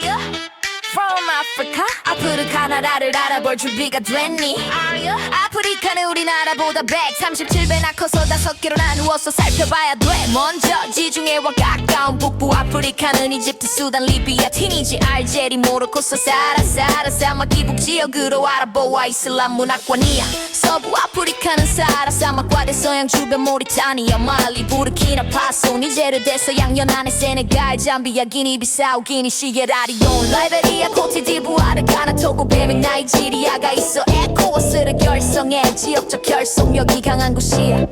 Yeah. From Africa? 아프리카 나라를 알아볼 준비가 됐니? Are you? 아프리카는 우리나라보다 137배나 커서 다섯 개로 나누어서 살펴봐야 돼 먼저 지중해와 가까운 북부 아프리카는 이집트, 수단, 리비아, 티니지, 알제리, 모로코, 사하라, 사하라, 사막 이 북 지역으로 알아보아 이슬람 문화권이야 서부 아프리카는 사하라 사막과 대서양 주변 모리타니아, 말리, 부르키나 파소, 니제르 대서양 연안의 세네갈, 잠비아, 기니, 비사우, 기니, 시에라리온, 라이베리아, 코 트디부아르, 가나, 토고, 베민, 나이지리아가 있어 에코워스를 결성해. 지역적 결속력이 강한 곳이야.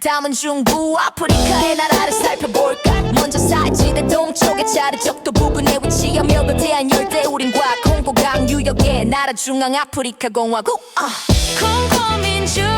다음은 중부 아프리카의 나라를 살펴볼까? 먼저 사지대 동쪽의 차례 적도 부분에 위치하며 거대한 열대우림과 콩고강 유역의 나라 중앙 아프리카 공화국. 아. 콩고 민주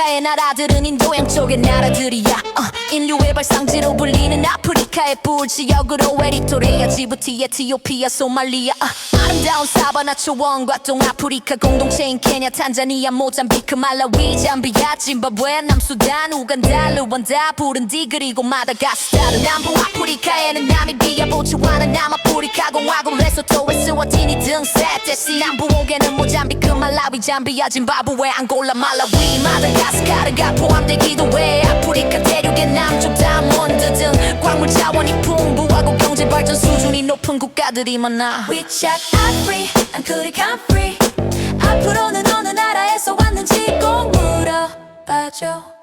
아프리카의 나라들은 인도양 쪽의 나라들이야. 어, 인류의 발상지로 불리는 아프리카의 뿔 지역으로 에리토레아, 지부티, 에티오피아, 소말리아. 어, 아름다운 사바나 초원과 동아프리카 공동체인 케냐, 탄자니아, 모잠비크, 말라위, 잠비아, 짐바브웨, 남수단, 우간다, 루완다, 부른디 그리고 마다가스카르. 남부 아프리카에는 나미비아, 보츠와나, 남아프리카 공화국, 레소토, 에스와티니 등 셋 대시 남부옥에는 잠비아, 짐바브웨, 앙골라, 말라위, 마다가스카르가 포함되기도 해 아프리카 대륙의 남쪽 다몬드 등 광물 자원이 풍부하고 경제 발전 수준이 높은 국가들이 많아 We check Afri, I'm good, I'm free. 앞으로는 어느 나라에서 왔는지 꼭 물어봐줘.